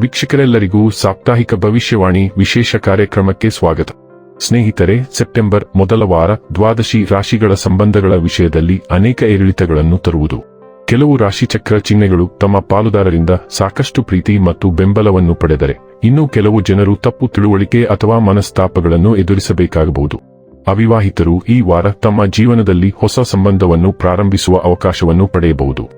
ವೀಕ್ಷಕರೆಲ್ಲರಿಗೂ ಸಾಪ್ತಾಹಿಕ ಭವಿಷ್ಯವಾಣಿ ವಿಶೇಷ ಕಾರ್ಯಕ್ರಮಕ್ಕೆ ಸ್ವಾಗತ. ಸ್ನೇಹಿತರೆ, ಸೆಪ್ಟೆಂಬರ್ ಮೊದಲ ವಾರ ದ್ವಾದಶಿ ರಾಶಿಗಳ ಸಂಬಂಧಗಳ ವಿಷಯದಲ್ಲಿ ಅನೇಕ ಏರಿಳಿತಗಳನ್ನು ತರುವುದು. ಕೆಲವು ರಾಶಿಚಕ್ರ ಚಿಹ್ನೆಗಳು ತಮ್ಮ ಪಾಲುದಾರರಿಂದ ಸಾಕಷ್ಟು ಪ್ರೀತಿ ಮತ್ತು ಬೆಂಬಲವನ್ನು ಪಡೆದರೆ, ಇನ್ನು ಕೆಲವು ಜನರು ತಪ್ಪು ತಿಳುವಳಿಕೆ ಅಥವಾ ಮನಸ್ತಾಪಗಳನ್ನು ಎದುರಿಸಬೇಕಾಗಬಹುದು. ಅವಿವಾಹಿತರು ಈ ವಾರ ತಮ್ಮ ಜೀವನದಲ್ಲಿ ಹೊಸ ಸಂಬಂಧವನ್ನು ಪ್ರಾರಂಭಿಸುವ ಅವಕಾಶವನ್ನು ಪಡೆಯಬಹುದು.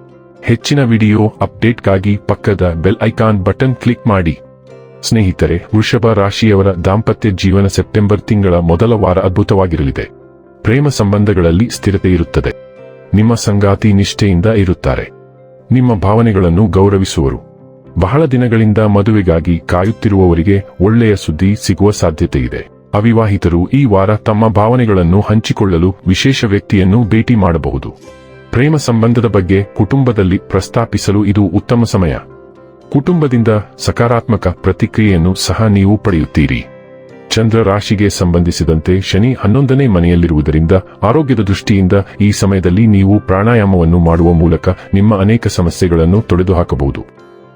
ಹೆಚ್ಚಿನ ವಿಡಿಯೋ ಅಪ್ಡೇಟ್ಗಾಗಿ ಪಕ್ಕದ ಬೆಲ್ ಐಕಾನ್ ಬಟನ್ ಕ್ಲಿಕ್ ಮಾಡಿ. ಸ್ನೇಹಿತರೆ, ವೃಷಭ ರಾಶಿಯವರ ದಾಂಪತ್ಯ ಜೀವನ ಸೆಪ್ಟೆಂಬರ್ ತಿಂಗಳ ಮೊದಲ ವಾರ ಅದ್ಭುತವಾಗಿರಲಿದೆ. ಪ್ರೇಮ ಸಂಬಂಧಗಳಲ್ಲಿ ಸ್ಥಿರತೆ ಇರುತ್ತದೆ. ನಿಮ್ಮ ಸಂಗಾತಿ ನಿಷ್ಠೆಯಿಂದ ಇರುತ್ತಾರೆ. ನಿಮ್ಮ ಭಾವನೆಗಳನ್ನು ಗೌರವಿಸುವರು. ಬಹಳ ದಿನಗಳಿಂದ ಮದುವೆಗಾಗಿ ಕಾಯುತ್ತಿರುವವರಿಗೆ ಒಳ್ಳೆಯ ಸುದ್ದಿ ಸಿಗುವ ಸಾಧ್ಯತೆ ಇದೆ ಅವಿವಾಹಿತರು ಈ ವಾರ ತಮ್ಮ ಭಾವನೆಗಳನ್ನು ಹಂಚಿಕೊಳ್ಳಲು ವಿಶೇಷ ವ್ಯಕ್ತಿಯನ್ನು ಭೇಟಿ ಮಾಡಬಹುದು. ಪ್ರೇಮ ಸಂಬಂಧದ ಬಗ್ಗೆ ಕುಟುಂಬದಲ್ಲಿ ಪ್ರಸ್ತಾಪಿಸಲು ಇದು ಉತ್ತಮ ಸಮಯ. ಕುಟುಂಬದಿಂದ ಸಕಾರಾತ್ಮಕ ಪ್ರತಿಕ್ರಿಯೆಯನ್ನು ಸಹ ನೀವು ಪಡೆಯುತ್ತೀರಿ. ಚಂದ್ರ ರಾಶಿಗೆ ಸಂಬಂಧಿಸಿದಂತೆ ಶನಿ ಹನ್ನೊಂದನೇ ಮನೆಯಲ್ಲಿರುವುದರಿಂದ ಆರೋಗ್ಯದ ದೃಷ್ಟಿಯಿಂದ ಈ ಸಮಯದಲ್ಲಿ ನೀವು ಪ್ರಾಣಾಯಾಮವನ್ನು ಮಾಡುವ ಮೂಲಕ ನಿಮ್ಮ ಅನೇಕ ಸಮಸ್ಯೆಗಳನ್ನು ತೊಡೆದುಹಾಕಬಹುದು.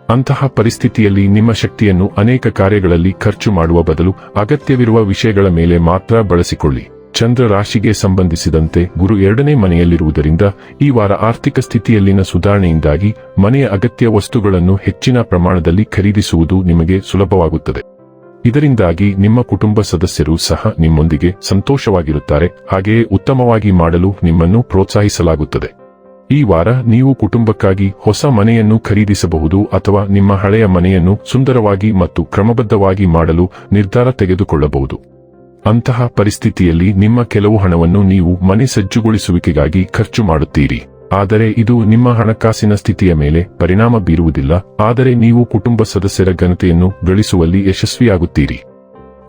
ಅಂತಹ ಪರಿಸ್ಥಿತಿಯಲ್ಲಿ ನಿಮ್ಮ ಶಕ್ತಿಯನ್ನು ಅನೇಕ ಕಾರ್ಯಗಳಲ್ಲಿ ಖರ್ಚು ಮಾಡುವ ಬದಲು ಅಗತ್ಯವಿರುವ ವಿಷಯಗಳ ಮೇಲೆ ಮಾತ್ರ ಬಳಸಿಕೊಳ್ಳಿ. ಚಂದ್ರ ರಾಶಿಗೆ ಸಂಬಂಧಿಸಿದಂತೆ ಗುರು ಎರಡನೇ ಮನೆಯಲ್ಲಿರುವುದರಿಂದ ಈ ವಾರ ಆರ್ಥಿಕ ಸ್ಥಿತಿಯಲ್ಲಿನ ಸುಧಾರಣೆಯಿಂದಾಗಿ ಮನೆಯ ಅಗತ್ಯ ವಸ್ತುಗಳನ್ನು ಹೆಚ್ಚಿನ ಪ್ರಮಾಣದಲ್ಲಿ ಖರೀದಿಸುವುದು ನಿಮಗೆ ಸುಲಭವಾಗುತ್ತದೆ. ಇದರಿಂದಾಗಿ ನಿಮ್ಮ ಕುಟುಂಬ ಸದಸ್ಯರು ಸಹ ನಿಮ್ಮೊಂದಿಗೆ ಸಂತೋಷವಾಗಿರುತ್ತಾರೆ, ಹಾಗೆಯೇ ಉತ್ತಮವಾಗಿ ಮಾಡಲು ನಿಮ್ಮನ್ನು ಪ್ರೋತ್ಸಾಹಿಸಲಾಗುತ್ತದೆ. ಈ ವಾರ ನೀವು ಕುಟುಂಬಕ್ಕಾಗಿ ಹೊಸ ಮನೆಯನ್ನು ಖರೀದಿಸಬಹುದು ಅಥವಾ ನಿಮ್ಮ ಹಳೆಯ ಮನೆಯನ್ನು ಸುಂದರವಾಗಿ ಮತ್ತು ಕ್ರಮಬದ್ಧವಾಗಿ ಮಾಡಲು ನಿರ್ಧಾರ ತೆಗೆದುಕೊಳ್ಳಬಹುದು. ಅಂತಹ ಪರಿಸ್ಥಿತಿಯಲ್ಲಿ ನಿಮ್ಮ ಕೆಲವು ಹಣವನ್ನು ನೀವು ಮನೆ ಸಜ್ಜುಗೊಳಿಸುವಿಕೆಗಾಗಿ ಖರ್ಚು ಮಾಡುತ್ತೀರಿ. ಆದರೆ ಇದು ನಿಮ್ಮ ಹಣಕಾಸಿನ ಸ್ಥಿತಿಯ ಮೇಲೆ ಪರಿಣಾಮ ಬೀರುವುದಿಲ್ಲ. ಆದರೆ ನೀವು ಕುಟುಂಬ ಸದಸ್ಯರ ಘನತೆಯನ್ನು ಗಳಿಸುವಲ್ಲಿ ಯಶಸ್ವಿಯಾಗುತ್ತೀರಿ.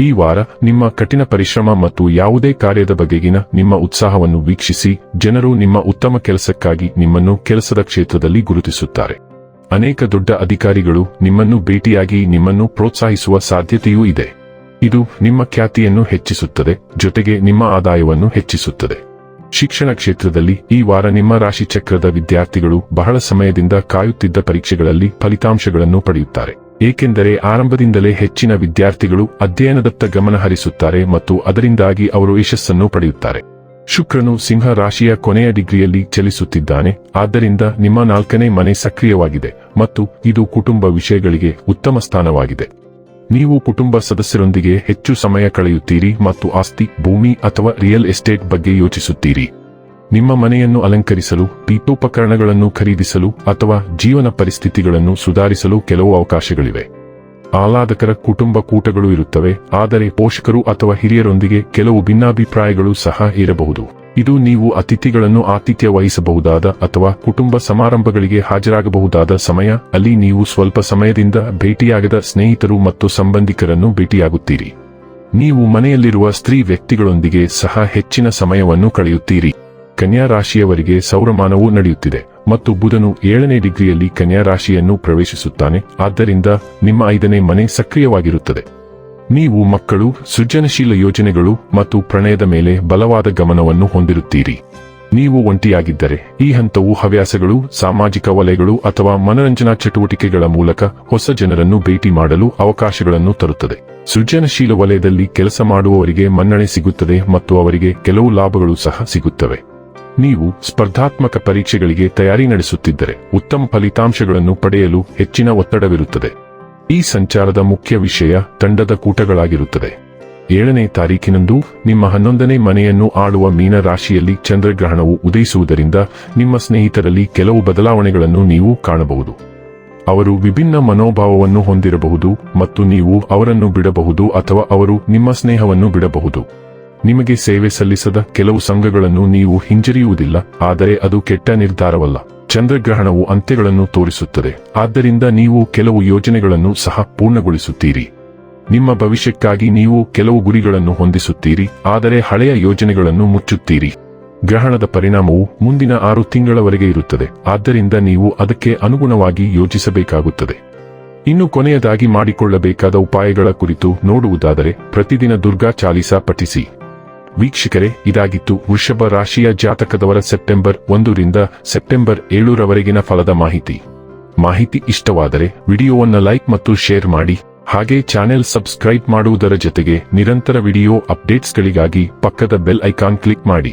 ಈ ವಾರ ನಿಮ್ಮ ಕಠಿಣ ಪರಿಶ್ರಮ ಮತ್ತು ಯಾವುದೇ ಕಾರ್ಯದ ಬಗೆಗಿನ ನಿಮ್ಮ ಉತ್ಸಾಹವನ್ನು ವೀಕ್ಷಿಸಿ, ಜನರು ನಿಮ್ಮ ಉತ್ತಮ ಕೆಲಸಕ್ಕಾಗಿ ನಿಮ್ಮನ್ನು ಕೆಲಸದ ಕ್ಷೇತ್ರದಲ್ಲಿ ಗುರುತಿಸುತ್ತಾರೆ. ಅನೇಕ ದೊಡ್ಡ ಅಧಿಕಾರಿಗಳು ನಿಮ್ಮನ್ನು ಭೇಟಿಯಾಗಿ ನಿಮ್ಮನ್ನು ಪ್ರೋತ್ಸಾಹಿಸುವ ಸಾಧ್ಯತೆಯೂ ಇದೆ. ಇದು ನಿಮ್ಮ ಖ್ಯಾತಿಯನ್ನು ಹೆಚ್ಚಿಸುತ್ತದೆ, ಜೊತೆಗೆ ನಿಮ್ಮ ಆದಾಯವನ್ನು ಹೆಚ್ಚಿಸುತ್ತದೆ. ಶಿಕ್ಷಣ ಕ್ಷೇತ್ರದಲ್ಲಿ ಈ ವಾರ ನಿಮ್ಮ ರಾಶಿ ಚಕ್ರದ ವಿದ್ಯಾರ್ಥಿಗಳು ಬಹಳ ಸಮಯದಿಂದ ಕಾಯುತ್ತಿದ್ದ ಪರೀಕ್ಷೆಗಳಲ್ಲಿ ಫಲಿತಾಂಶಗಳನ್ನು ಪಡೆಯುತ್ತಾರೆ. ಏಕೆಂದರೆ ಆರಂಭದಿಂದಲೇ ಹೆಚ್ಚಿನ ವಿದ್ಯಾರ್ಥಿಗಳು ಅಧ್ಯಯನದತ್ತ ಗಮನ ಹರಿಸುತ್ತಾರೆ ಮತ್ತು ಅದರಿಂದಾಗಿ ಅವರು ಯಶಸ್ಸನ್ನು ಪಡೆಯುತ್ತಾರೆ. ಶುಕ್ರನು ಸಿಂಹ ರಾಶಿಯ ಕೊನೆಯ ಡಿಗ್ರಿಯಲ್ಲಿ ಚಲಿಸುತ್ತಿದ್ದಾನೆ, ಆದ್ದರಿಂದ ನಿಮ್ಮ ನಾಲ್ಕನೇ ಮನೆ ಸಕ್ರಿಯವಾಗಿದೆ ಮತ್ತು ಇದು ಕುಟುಂಬ ವಿಷಯಗಳಿಗೆ ಉತ್ತಮ ಸ್ಥಾನವಾಗಿದೆ. ನೀವು ಕುಟುಂಬ ಸದಸ್ಯರೊಂದಿಗೆ ಹೆಚ್ಚು ಸಮಯ ಕಳೆಯುತ್ತೀರಿ ಮತ್ತು ಆಸ್ತಿ, ಭೂಮಿ ಅಥವಾ ರಿಯಲ್ ಎಸ್ಟೇಟ್ ಬಗ್ಗೆ ಯೋಚಿಸುತ್ತೀರಿ. ನಿಮ್ಮ ಮನೆಯನ್ನು ಅಲಂಕರಿಸಲು, ಪೀಠೋಪಕರಣಗಳನ್ನು ಖರೀದಿಸಲು ಅಥವಾ ಜೀವನ ಪರಿಸ್ಥಿತಿಗಳನ್ನು ಸುಧಾರಿಸಲು ಕೆಲವು ಅವಕಾಶಗಳಿವೆ. ಆಹ್ಲಾದಕರ ಕುಟುಂಬ ಕೂಟಗಳು ಇರುತ್ತವೆ, ಆದರೆ ಪೋಷಕರು ಅಥವಾ ಹಿರಿಯರೊಂದಿಗೆ ಕೆಲವು ಭಿನ್ನಾಭಿಪ್ರಾಯಗಳು ಸಹ ಇರಬಹುದು. ಇದು ನೀವು ಅತಿಥಿಗಳನ್ನು ಆತಿಥ್ಯ ವಹಿಸಬಹುದಾದ ಅಥವಾ ಕುಟುಂಬ ಸಮಾರಂಭಗಳಿಗೆ ಹಾಜರಾಗಬಹುದಾದ ಸಮಯ. ಅಲ್ಲಿ ನೀವು ಸ್ವಲ್ಪ ಸಮಯದಿಂದ ಭೇಟಿಯಾಗದ ಸ್ನೇಹಿತರು ಮತ್ತು ಸಂಬಂಧಿಕರನ್ನು ಭೇಟಿಯಾಗುತ್ತೀರಿ. ನೀವು ಮನೆಯಲ್ಲಿರುವ ಸ್ತ್ರೀ ವ್ಯಕ್ತಿಗಳೊಂದಿಗೆ ಸಹ ಹೆಚ್ಚಿನ ಸಮಯವನ್ನು ಕಳೆಯುತ್ತೀರಿ. ಕನ್ಯಾ ರಾಶಿಯವರಿಗೆ ಸೌರಮಾನವು ನಡೆಯುತ್ತಿದೆ ಮತ್ತು ಬುಧನು ಏಳನೇ ಡಿಗ್ರಿಯಲ್ಲಿ ಕನ್ಯಾ ರಾಶಿಯನ್ನು ಪ್ರವೇಶಿಸುತ್ತಾನೆ. ಆದ್ದರಿಂದ ನಿಮ್ಮ ಐದನೇ ಮನೆ ಸಕ್ರಿಯವಾಗಿರುತ್ತದೆ. ನೀವು ಮಕ್ಕಳು, ಸೃಜನಶೀಲ ಯೋಜನೆಗಳು ಮತ್ತು ಪ್ರಣಯದ ಮೇಲೆ ಬಲವಾದ ಗಮನವನ್ನು ಹೊಂದಿರುತ್ತೀರಿ. ನೀವು ಒಂಟಿಯಾಗಿದ್ದರೆ, ಈ ಹಂತವು ಹವ್ಯಾಸಗಳು, ಸಾಮಾಜಿಕ ವಲಯಗಳು ಅಥವಾ ಮನರಂಜನಾ ಚಟುವಟಿಕೆಗಳ ಮೂಲಕ ಹೊಸ ಜನರನ್ನು ಭೇಟಿ ಮಾಡಲು ಅವಕಾಶಗಳನ್ನು ತರುತ್ತದೆ. ಸೃಜನಶೀಲ ವಲಯದಲ್ಲಿ ಕೆಲಸ ಮಾಡುವವರಿಗೆ ಮನ್ನಣೆ ಸಿಗುತ್ತದೆ ಮತ್ತು ಅವರಿಗೆ ಕೆಲವು ಲಾಭಗಳು ಸಹ ಸಿಗುತ್ತವೆ. ನೀವು ಸ್ಪರ್ಧಾತ್ಮಕ ಪರೀಕ್ಷೆಗಳಿಗೆ ತಯಾರಿ ನಡೆಸುತ್ತಿದ್ದರೆ, ಉತ್ತಮ ಫಲಿತಾಂಶಗಳನ್ನು ಪಡೆಯಲು ಹೆಚ್ಚಿನ ಒತ್ತಡವಿರುತ್ತದೆ. ಈ ಸಂಚಾರದ ಮುಖ್ಯ ವಿಷಯ ತಂಡದ ಕೂಟಗಳಾಗಿರುತ್ತದೆ. ಏಳನೇ ತಾರೀಕಿನಂದು ನಿಮ್ಮ ಹನ್ನೊಂದನೇ ಮನೆಯನ್ನು ಆಳುವ ಮೀನ ರಾಶಿಯಲ್ಲಿ ಚಂದ್ರಗ್ರಹಣವು ಉದಯಿಸುವುದರಿಂದ ನಿಮ್ಮ ಸ್ನೇಹಿತರಲ್ಲಿ ಕೆಲವು ಬದಲಾವಣೆಗಳನ್ನು ನೀವು ಕಾಣಬಹುದು. ಅವರು ವಿಭಿನ್ನ ಮನೋಭಾವವನ್ನು ಹೊಂದಿರಬಹುದು ಮತ್ತು ನೀವು ಅವರನ್ನು ಬಿಡಬಹುದು ಅಥವಾ ಅವರು ನಿಮ್ಮ ಸ್ನೇಹವನ್ನು ಬಿಡಬಹುದು. ನಿಮಗೆ ಸೇವೆ ಸಲ್ಲಿಸದ ಕೆಲವು ಸಂಘಗಳನ್ನು ನೀವು ಹಿಂಜರಿಯುವುದಿಲ್ಲ, ಆದರೆ ಅದು ಕೆಟ್ಟ ನಿರ್ಧಾರವಲ್ಲ. ಚಂದ್ರಗ್ರಹಣವು ಅಂತ್ಯಗಳನ್ನು ತೋರಿಸುತ್ತದೆ. ಆದ್ದರಿಂದ ನೀವು ಕೆಲವು ಯೋಜನೆಗಳನ್ನು ಸಹ ಪೂರ್ಣಗೊಳಿಸುತ್ತೀರಿ. ನಿಮ್ಮ ಭವಿಷ್ಯಕ್ಕಾಗಿ ನೀವು ಕೆಲವು ಗುರಿಗಳನ್ನು ಹೊಂದಿಸುತ್ತೀರಿ, ಆದರೆ ಹಳೆಯ ಯೋಜನೆಗಳನ್ನು ಮುಚ್ಚುತ್ತೀರಿ. ಗ್ರಹಣದ ಪರಿಣಾಮವು ಮುಂದಿನ ಆರು ತಿಂಗಳವರೆಗೆ ಇರುತ್ತದೆ, ಆದ್ದರಿಂದ ನೀವು ಅದಕ್ಕೆ ಅನುಗುಣವಾಗಿ ಯೋಜಿಸಬೇಕಾಗುತ್ತದೆ. ಇನ್ನು ಕೊನೆಯದಾಗಿ ಮಾಡಿಕೊಳ್ಳಬೇಕಾದ ಉಪಾಯಗಳ ಕುರಿತು ನೋಡುವುದಾದರೆ, ಪ್ರತಿದಿನ ದುರ್ಗಾ ಚಾಲಿಸಾ ಪಠಿಸಿ. ವೀಕ್ಷಕರೇ, ಇದಾಗಿತ್ತು ವೃಷಭ ರಾಶಿಯ ಜಾತಕದವರ ಸೆಪ್ಟೆಂಬರ್ ಒಂದರಿಂದ ಸೆಪ್ಟೆಂಬರ್ ಏಳರವರೆಗಿನ ಫಲದ ಮಾಹಿತಿ. ಮಾಹಿತಿ ಇಷ್ಟವಾದರೆ ವಿಡಿಯೋವನ್ನು ಲೈಕ್ ಮತ್ತು ಶೇರ್ ಮಾಡಿ, ಹಾಗೆ ಚಾನೆಲ್ ಸಬ್ಸ್ಕ್ರೈಬ್ ಮಾಡುವುದರ ಜೊತೆಗೆ ನಿರಂತರ ವಿಡಿಯೋ ಅಪ್ಡೇಟ್ಸ್ಗಳಿಗಾಗಿ ಪಕ್ಕದ ಬೆಲ್ ಐಕಾನ್ ಕ್ಲಿಕ್ ಮಾಡಿ.